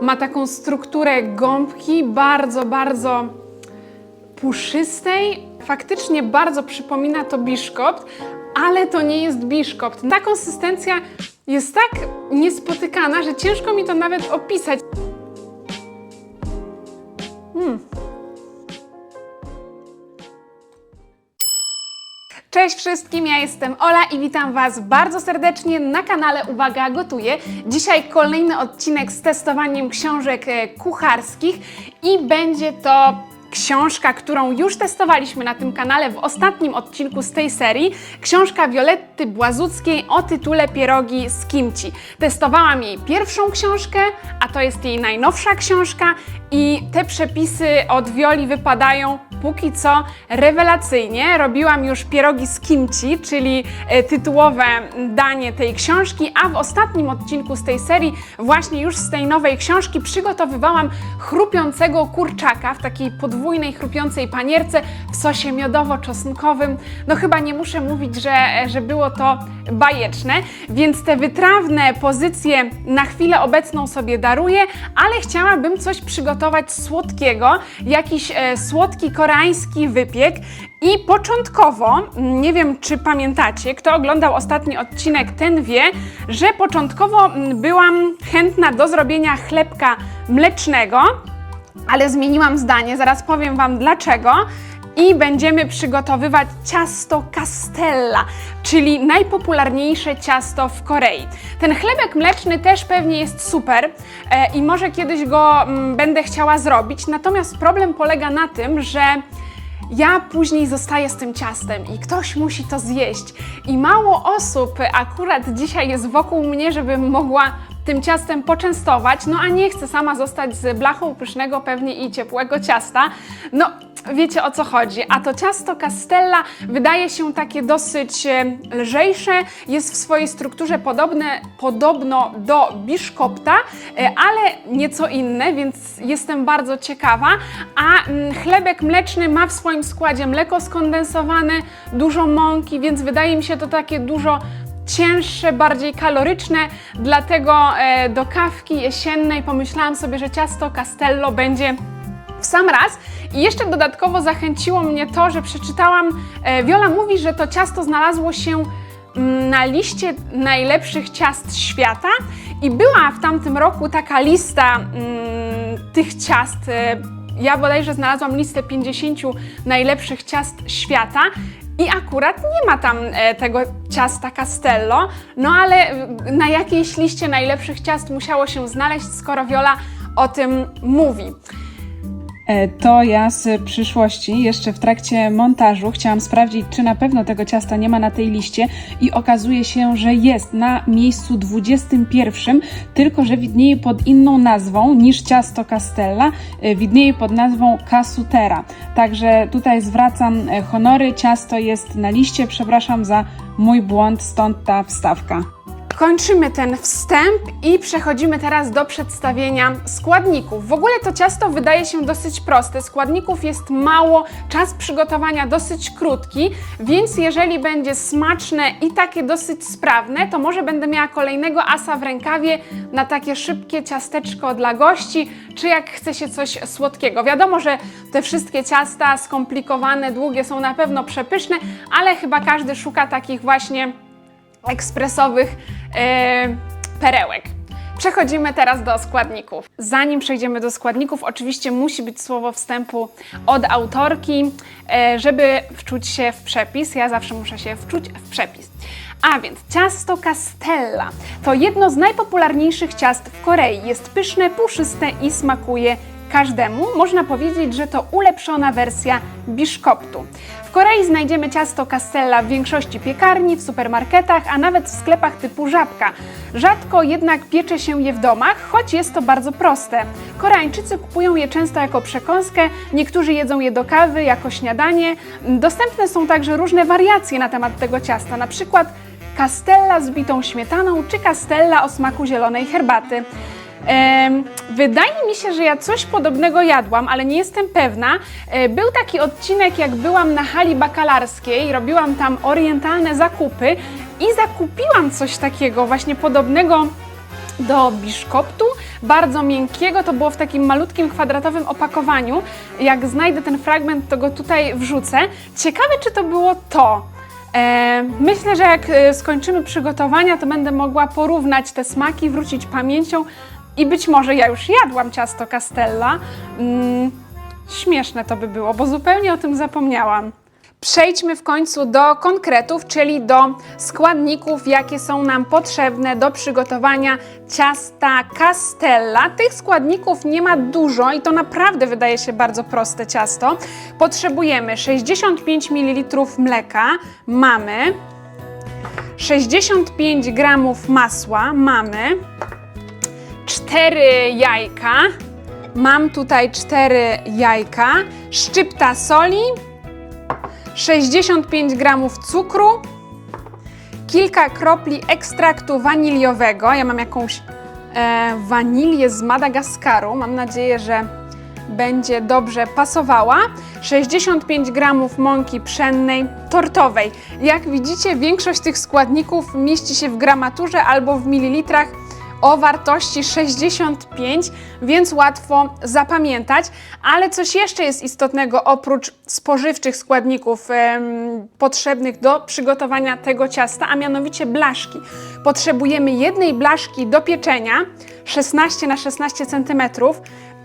Ma taką strukturę gąbki, bardzo, bardzo puszystej. Faktycznie bardzo przypomina to biszkopt, ale to nie jest biszkopt. Ta konsystencja jest tak niespotykana, że ciężko mi to nawet opisać. Cześć wszystkim, ja jestem Ola i witam Was bardzo serdecznie na kanale Uwaga Gotuję. Dzisiaj kolejny odcinek z testowaniem książek e, kucharskich i będzie to książka, którą już testowaliśmy na tym kanale w ostatnim odcinku z tej serii. Książka Violetty Błazuckiej o tytule Pierogi z kimchi. Testowałam jej pierwszą książkę, a to jest jej najnowsza książka i te przepisy od Violi wypadają póki co rewelacyjnie. Robiłam już pierogi z kimchi, czyli e, tytułowe danie tej książki, a w ostatnim odcinku z tej serii, właśnie już z tej nowej książki, przygotowywałam chrupiącego kurczaka w takiej podwójnej chrupiącej panierce w sosie miodowo-czosnkowym. No chyba nie muszę mówić, że, że było to bajeczne, więc te wytrawne pozycje na chwilę obecną sobie daruję, ale chciałabym coś przygotować słodkiego, jakiś e, słodki koreański wypiek i początkowo, nie wiem czy pamiętacie, kto oglądał ostatni odcinek, ten wie, że początkowo mm, byłam chętna do zrobienia chlebka mlecznego, ale zmieniłam zdanie, zaraz powiem Wam dlaczego. I będziemy przygotowywać ciasto castella, czyli najpopularniejsze ciasto w Korei. Ten chlebek mleczny też pewnie jest super e, i może kiedyś go mm, będę chciała zrobić, natomiast problem polega na tym, że ja później zostaję z tym ciastem i ktoś musi to zjeść. I mało osób akurat dzisiaj jest wokół mnie, żebym mogła tym ciastem poczęstować, no a nie chcę sama zostać z blachą pysznego pewnie i ciepłego ciasta. No, wiecie o co chodzi. A to ciasto castella wydaje się takie dosyć e, lżejsze, jest w swojej strukturze podobne, podobno do biszkopta, e, ale nieco inne, więc jestem bardzo ciekawa. A mm, chlebek mleczny ma w swoim składzie mleko skondensowane, dużo mąki, więc wydaje mi się to takie dużo cięższe, bardziej kaloryczne, dlatego e, do kawki jesiennej pomyślałam sobie, że ciasto castello będzie sam raz. I jeszcze dodatkowo zachęciło mnie to, że przeczytałam, e, Wiola mówi, że to ciasto znalazło się mm, na liście najlepszych ciast świata i była w tamtym roku taka lista mm, tych ciast. e, Ja bodajże znalazłam listę 50 najlepszych ciast świata i akurat nie ma tam e, tego ciasta Castello, no ale e, na jakiejś liście najlepszych ciast musiało się znaleźć, skoro Wiola o tym mówi. E, To ja z przyszłości, jeszcze w trakcie montażu, chciałam sprawdzić, czy na pewno tego ciasta nie ma na tej liście i okazuje się, że jest na miejscu 21, tylko że widnieje pod inną nazwą niż ciasto Castella, e, widnieje pod nazwą Casutera. Także tutaj zwracam e, honory, ciasto jest na liście, przepraszam za mój błąd, stąd ta wstawka. Kończymy ten wstęp i przechodzimy teraz do przedstawienia składników. W ogóle to ciasto wydaje się dosyć proste, składników jest mało, czas przygotowania dosyć krótki, więc jeżeli będzie smaczne i takie dosyć sprawne, to może będę miała kolejnego asa w rękawie na takie szybkie ciasteczko dla gości, czy jak chce się coś słodkiego. Wiadomo, że te wszystkie ciasta skomplikowane, długie są na pewno przepyszne, ale chyba każdy szuka takich właśnie ekspresowych e, perełek. Przechodzimy teraz do składników. Zanim przejdziemy do składników, oczywiście musi być słowo wstępu od autorki, e, żeby wczuć się w przepis. Ja zawsze muszę się wczuć w przepis. A więc ciasto castella to jedno z najpopularniejszych ciast w Korei. Jest pyszne, puszyste i smakuje każdemu. Można powiedzieć, że to ulepszona wersja biszkoptu. W Korei znajdziemy ciasto castella w większości piekarni, w supermarketach, a nawet w sklepach typu żabka. Rzadko jednak piecze się je w domach, choć jest to bardzo proste. Koreańczycy kupują je często jako przekąskę, niektórzy jedzą je do kawy, jako śniadanie. Dostępne są także różne wariacje na temat tego ciasta, na przykład castella z bitą śmietaną czy castella o smaku zielonej herbaty. Wydaje mi się, że ja coś podobnego jadłam, ale nie jestem pewna. E, Był taki odcinek, jak byłam na hali bakalarskiej, robiłam tam orientalne zakupy i zakupiłam coś takiego, właśnie podobnego do biszkoptu, bardzo miękkiego, to było w takim malutkim kwadratowym opakowaniu. Jak znajdę ten fragment, to go tutaj wrzucę. Ciekawe, czy to było to. E, myślę, że jak e, skończymy przygotowania, to będę mogła porównać te smaki, wrócić pamięcią i być może ja już jadłam ciasto Castella. Mm, śmieszne to by było, bo zupełnie o tym zapomniałam. Przejdźmy w końcu do konkretów, czyli do składników, jakie są nam potrzebne do przygotowania ciasta Castella. Tych składników nie ma dużo i to naprawdę wydaje się bardzo proste ciasto. Potrzebujemy 65 ml mleka, mamy 65 g masła, mamy 4 jajka, mam tutaj 4 jajka, szczypta soli, 65 g cukru, kilka kropli ekstraktu waniliowego. Ja mam jakąś e, wanilię z Madagaskaru. Mam nadzieję, że będzie dobrze pasowała. 65 g mąki pszennej tortowej. Jak widzicie, większość tych składników mieści się w gramaturze albo w mililitrach o wartości 65, więc łatwo zapamiętać. Ale coś jeszcze jest istotnego oprócz spożywczych składników em, potrzebnych do przygotowania tego ciasta, a mianowicie blaszki. Potrzebujemy jednej blaszki do pieczenia 16 na 16 cm.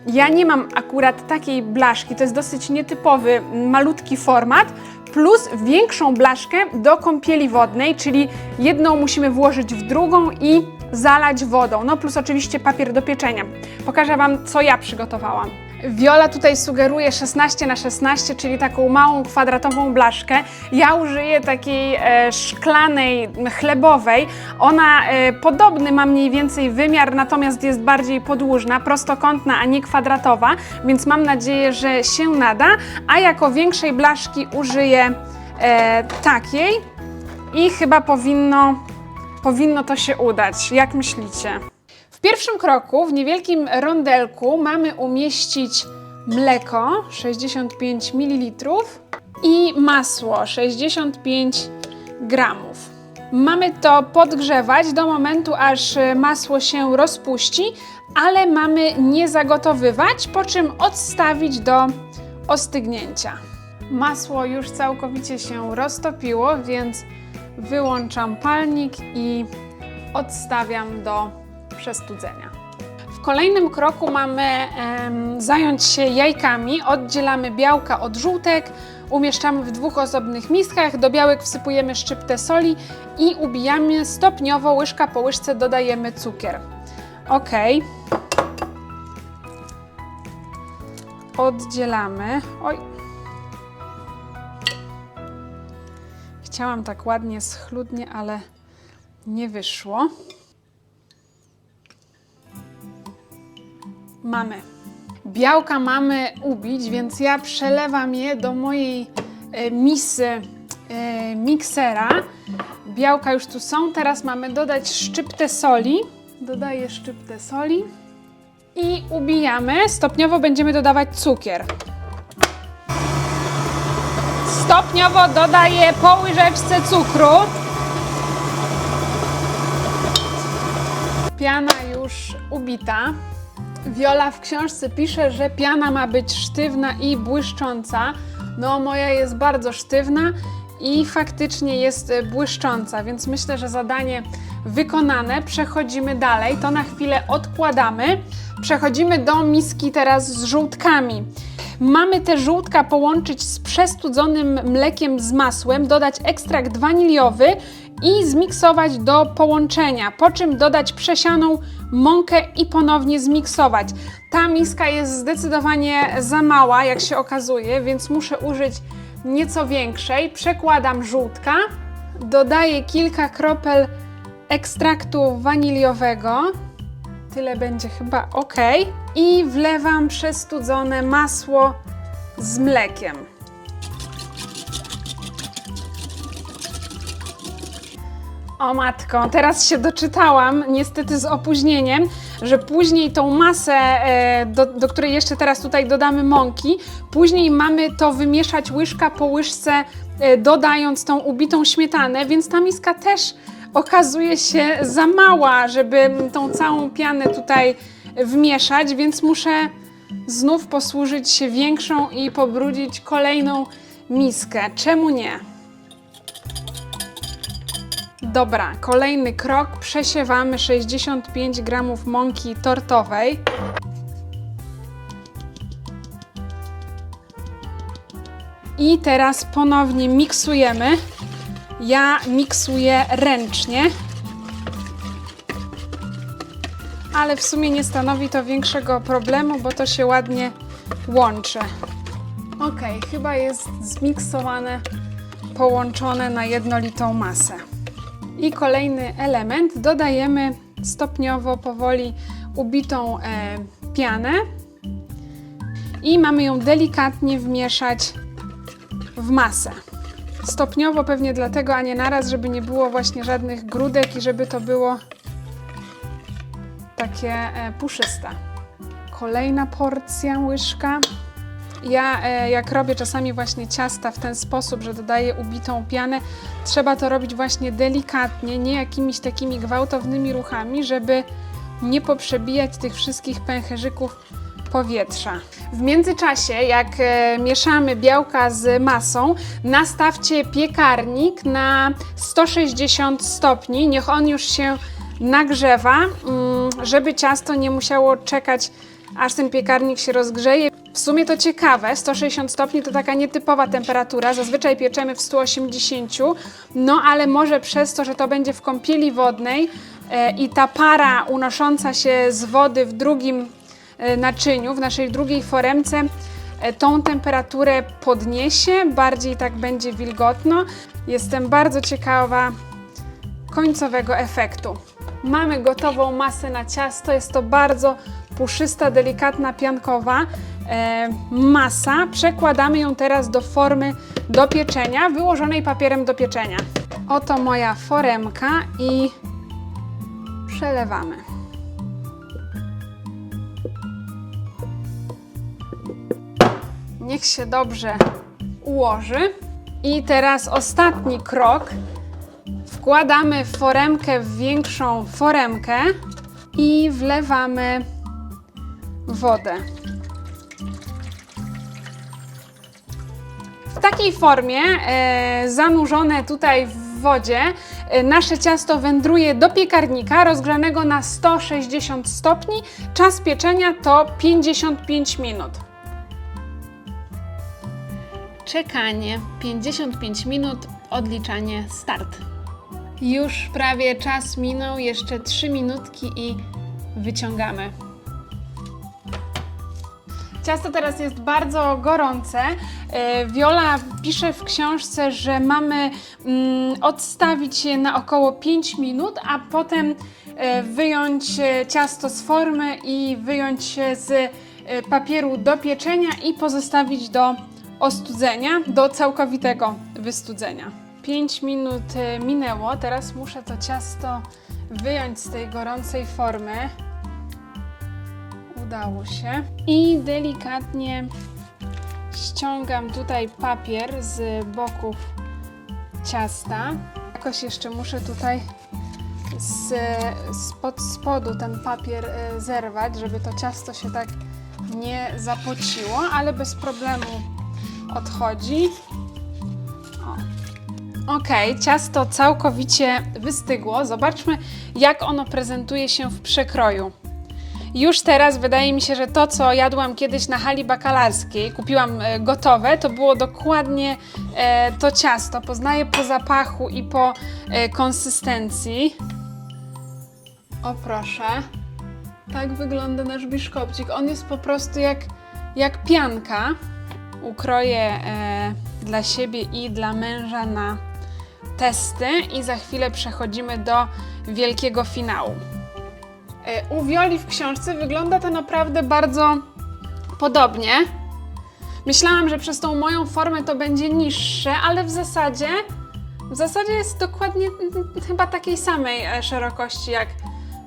Ja nie mam akurat takiej blaszki, to jest dosyć nietypowy, malutki format, plus większą blaszkę do kąpieli wodnej, czyli jedną musimy włożyć w drugą i zalać wodą. No plus oczywiście papier do pieczenia. Pokażę Wam, co ja przygotowałam. Wiola tutaj sugeruje 16 na 16, czyli taką małą kwadratową blaszkę. Ja użyję takiej e, szklanej, chlebowej. Ona e, podobny ma mniej więcej wymiar, natomiast jest bardziej podłużna, prostokątna, a nie kwadratowa, więc mam nadzieję, że się nada. A jako większej blaszki użyję e, takiej i chyba powinno, powinno to się udać. Jak myślicie? W pierwszym kroku, w niewielkim rondelku, mamy umieścić mleko 65 ml i masło 65 gramów. Mamy to podgrzewać do momentu, aż masło się rozpuści, ale mamy nie zagotowywać, po czym odstawić do ostygnięcia. Masło już całkowicie się roztopiło, więc wyłączam palnik i odstawiam do przestudzenia. W kolejnym kroku mamy em, zająć się jajkami. Oddzielamy białka od żółtek, umieszczamy w dwóch osobnych miskach. Do białek wsypujemy szczyptę soli i ubijamy stopniowo, łyżka po łyżce dodajemy cukier. Ok. Oddzielamy. Oj. Chciałam tak ładnie, schludnie, ale nie wyszło. Mamy. Białka mamy ubić, więc ja przelewam je do mojej e, misy e, miksera. Białka już tu są. Teraz mamy dodać szczyptę soli. Dodaję szczyptę soli i ubijamy. Stopniowo będziemy dodawać cukier. Stopniowo dodaję po łyżeczce cukru. Piana już ubita. Wiola w książce pisze, że piana ma być sztywna i błyszcząca. No, moja jest bardzo sztywna i faktycznie jest e, błyszcząca, więc myślę, że zadanie wykonane. Przechodzimy dalej, to na chwilę odkładamy. Przechodzimy do miski teraz z żółtkami. Mamy te żółtka połączyć z przestudzonym mlekiem z masłem, dodać ekstrakt waniliowy i zmiksować do połączenia, po czym dodać przesianą mąkę i ponownie zmiksować. Ta miska jest zdecydowanie za mała, jak się okazuje, więc muszę użyć nieco większej. Przekładam żółtka, dodaję kilka kropel ekstraktu waniliowego. Tyle będzie chyba ok. I wlewam przestudzone masło z mlekiem. O matko, teraz się doczytałam, niestety z opóźnieniem, że później tą masę, e, do, do której jeszcze teraz tutaj dodamy mąki, później mamy to wymieszać łyżka po łyżce, e, dodając tą ubitą śmietanę, więc ta miska też okazuje się za mała, żeby tą całą pianę tutaj wmieszać, więc muszę znów posłużyć się większą i pobrudzić kolejną miskę. Czemu nie? Dobra, kolejny krok. Przesiewamy 65 gramów mąki tortowej. I teraz ponownie miksujemy. Ja miksuję ręcznie, ale w sumie nie stanowi to większego problemu, bo to się ładnie łączy. Ok, chyba jest zmiksowane, połączone na jednolitą masę. I kolejny element dodajemy stopniowo, powoli ubitą e, pianę i mamy ją delikatnie wmieszać w masę. Stopniowo pewnie dlatego, a nie naraz, żeby nie było właśnie żadnych grudek i żeby to było takie e, puszyste. Kolejna porcja łyżka. Ja e, jak robię czasami właśnie ciasta w ten sposób, że dodaję ubitą pianę, trzeba to robić właśnie delikatnie, nie jakimiś takimi gwałtownymi ruchami, żeby nie poprzebijać tych wszystkich pęcherzyków powietrza. W międzyczasie, jak e, mieszamy białka z masą, nastawcie piekarnik na 160 stopni. Niech on już się nagrzewa, mm, żeby ciasto nie musiało czekać, aż ten piekarnik się rozgrzeje. W sumie to ciekawe, 160 stopni to taka nietypowa temperatura, zazwyczaj pieczemy w 180, no ale może przez to, że to będzie w kąpieli wodnej e, i ta para unosząca się z wody w drugim e, naczyniu, w naszej drugiej foremce, e, tą temperaturę podniesie, bardziej tak będzie wilgotno. Jestem bardzo ciekawa końcowego efektu. Mamy gotową masę na ciasto. Jest to bardzo puszysta, delikatna, piankowa e, masa. Przekładamy ją teraz do formy do pieczenia, wyłożonej papierem do pieczenia. Oto moja foremka i przelewamy. Niech się dobrze ułoży. I teraz ostatni krok. Wkładamy foremkę w większą foremkę i wlewamy wodę. W takiej formie, e, zanurzone tutaj w wodzie, e, nasze ciasto wędruje do piekarnika rozgrzanego na 160 stopni. Czas pieczenia to 55 minut. Czekanie 55 minut, odliczanie start. Już prawie czas minął, jeszcze 3 minutki i wyciągamy. Ciasto teraz jest bardzo gorące. E, Viola pisze w książce, że mamy mm, odstawić je na około 5 minut, a potem e, wyjąć e, ciasto z formy i wyjąć z e, papieru do pieczenia i pozostawić do ostudzenia, do całkowitego wystudzenia. 5 minut e, minęło, teraz muszę to ciasto wyjąć z tej gorącej formy. Udało się. I delikatnie ściągam tutaj papier z boków ciasta. Jakoś jeszcze muszę tutaj z, spod spodu ten papier e, zerwać, żeby to ciasto się tak nie zapociło, ale bez problemu odchodzi. Ok, ciasto całkowicie wystygło. Zobaczmy, jak ono prezentuje się w przekroju. Już teraz wydaje mi się, że to, co jadłam kiedyś na hali bakalarskiej, kupiłam e, gotowe, to było dokładnie e, to ciasto. Poznaję po zapachu i po e, konsystencji. O proszę. Tak wygląda nasz biszkopcik. On jest po prostu jak, jak pianka. Ukroję e, dla siebie i dla męża na testy i za chwilę przechodzimy do wielkiego finału. E, U Wioli w książce wygląda to naprawdę bardzo podobnie. Myślałam, że przez tą moją formę to będzie niższe, ale w zasadzie w zasadzie jest dokładnie mm, chyba takiej samej e, szerokości jak,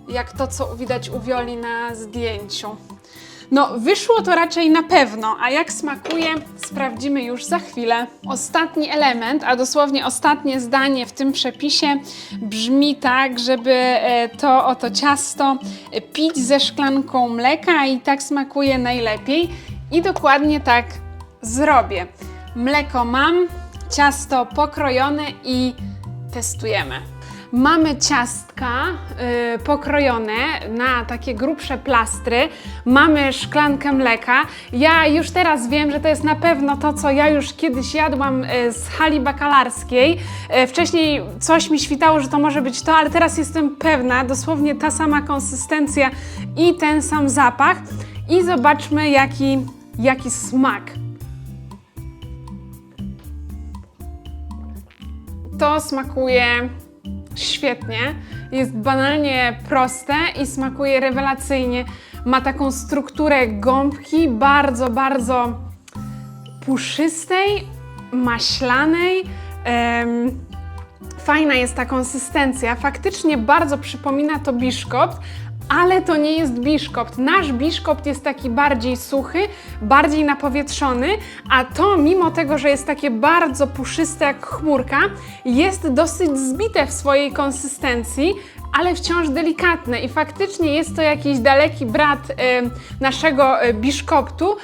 jak to, co widać u Wioli na zdjęciu. No, wyszło to raczej na pewno, a jak smakuje, sprawdzimy już za chwilę. Ostatni element, a dosłownie ostatnie zdanie w tym przepisie brzmi tak, żeby e, to oto ciasto e, pić ze szklanką mleka i tak smakuje najlepiej. I dokładnie tak zrobię. Mleko mam, ciasto pokrojone i testujemy. Mamy ciastka y, pokrojone na takie grubsze plastry, mamy szklankę mleka. Ja już teraz wiem, że to jest na pewno to, co ja już kiedyś jadłam y, z hali bakalarskiej. Y, wcześniej coś mi świtało, że to może być to, ale teraz jestem pewna, dosłownie ta sama konsystencja i ten sam zapach. I zobaczmy, jaki, jaki smak. To smakuje świetnie. Jest banalnie proste i smakuje rewelacyjnie. Ma taką strukturę gąbki, bardzo, bardzo puszystej, maślanej. Fajna jest ta konsystencja. Faktycznie bardzo przypomina to biszkopt, ale to nie jest biszkopt. Nasz biszkopt jest taki bardziej suchy, bardziej napowietrzony, a to mimo tego, że jest takie bardzo puszyste jak chmurka, jest dosyć zbite w swojej konsystencji, ale wciąż delikatne i faktycznie jest to jakiś daleki brat e, naszego e, biszkoptu,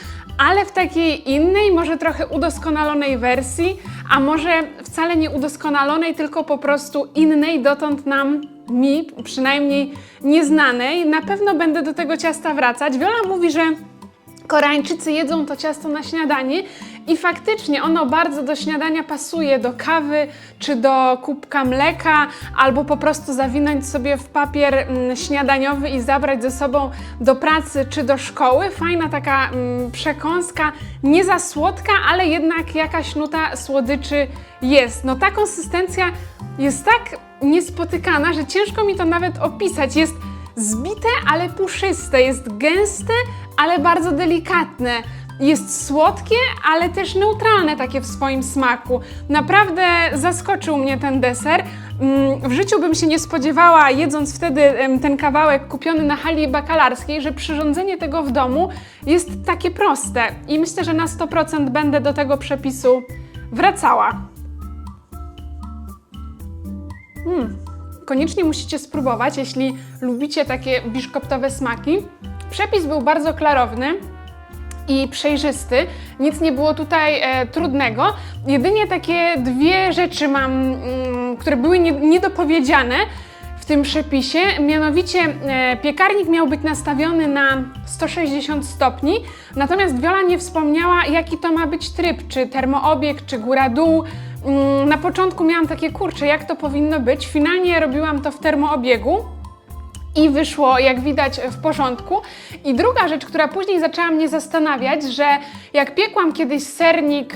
ale w takiej innej, może trochę udoskonalonej wersji, a może wcale nie udoskonalonej, tylko po prostu innej, dotąd nam, mi przynajmniej nieznanej. Na pewno będę do tego ciasta wracać. Wiola mówi, że Koreańczycy jedzą to ciasto na śniadanie i faktycznie ono bardzo do śniadania pasuje, do kawy czy do kubka mleka, albo po prostu zawinąć sobie w papier mm, śniadaniowy i zabrać ze sobą do pracy czy do szkoły. Fajna taka mm, przekąska, nie za słodka, ale jednak jakaś nuta słodyczy jest. No ta konsystencja jest tak niespotykana, że ciężko mi to nawet opisać. Jest zbite, ale puszyste, jest gęste, ale bardzo delikatne. Jest słodkie, ale też neutralne takie w swoim smaku. Naprawdę zaskoczył mnie ten deser. Mm, W życiu bym się nie spodziewała, jedząc wtedy ten kawałek kupiony na hali bakalarskiej, że przyrządzenie tego w domu jest takie proste. I myślę, że na 100% będę do tego przepisu wracała. Koniecznie musicie spróbować, jeśli lubicie takie biszkoptowe smaki. Przepis był bardzo klarowny i przejrzysty. Nic nie było tutaj e, trudnego. Jedynie takie dwie rzeczy mam, mm, które były nie, niedopowiedziane w tym przepisie. Mianowicie e, piekarnik miał być nastawiony na 160 stopni, natomiast Wiola nie wspomniała, jaki to ma być tryb, czy termoobieg, czy góra-dół. Mm, Na początku miałam takie kurcze, jak to powinno być. Finalnie robiłam to w termoobiegu. I wyszło, jak widać, w porządku. I druga rzecz, która później zaczęła mnie zastanawiać, że jak piekłam kiedyś sernik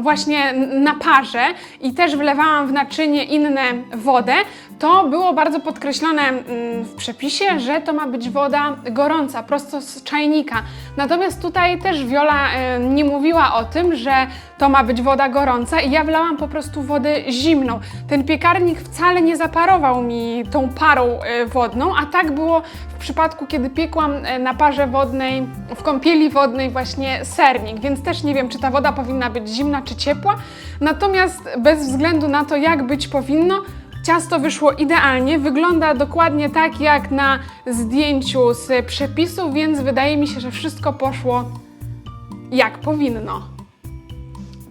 właśnie na parze i też wlewałam w naczynie inne wodę, to było bardzo podkreślone mm, w przepisie, że to ma być woda gorąca, prosto z czajnika. Natomiast tutaj też Wiola nie mówiła o tym, że to ma być woda gorąca i ja wlałam po prostu wodę zimną. Ten piekarnik wcale nie zaparował mi tą parą e, wodną, a tak było w przypadku, kiedy piekłam e, na parze wodnej, w kąpieli wodnej właśnie sernik, więc też nie wiem, czy ta woda powinna być zimna czy ciepła. Natomiast bez względu na to, jak być powinno, Ciasto wyszło idealnie, wygląda dokładnie tak jak na zdjęciu z przepisu, więc wydaje mi się, że wszystko poszło jak powinno.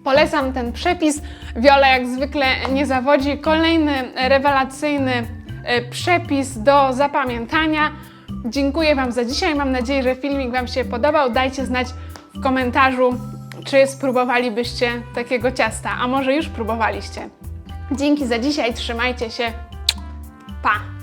Polecam ten przepis. Wiola jak zwykle nie zawodzi. Kolejny rewelacyjny e, przepis do zapamiętania. Dziękuję Wam za dzisiaj. Mam nadzieję, że filmik Wam się podobał. Dajcie znać w komentarzu, czy spróbowalibyście takiego ciasta, a może już próbowaliście. Dzięki za dzisiaj, trzymajcie się. Pa!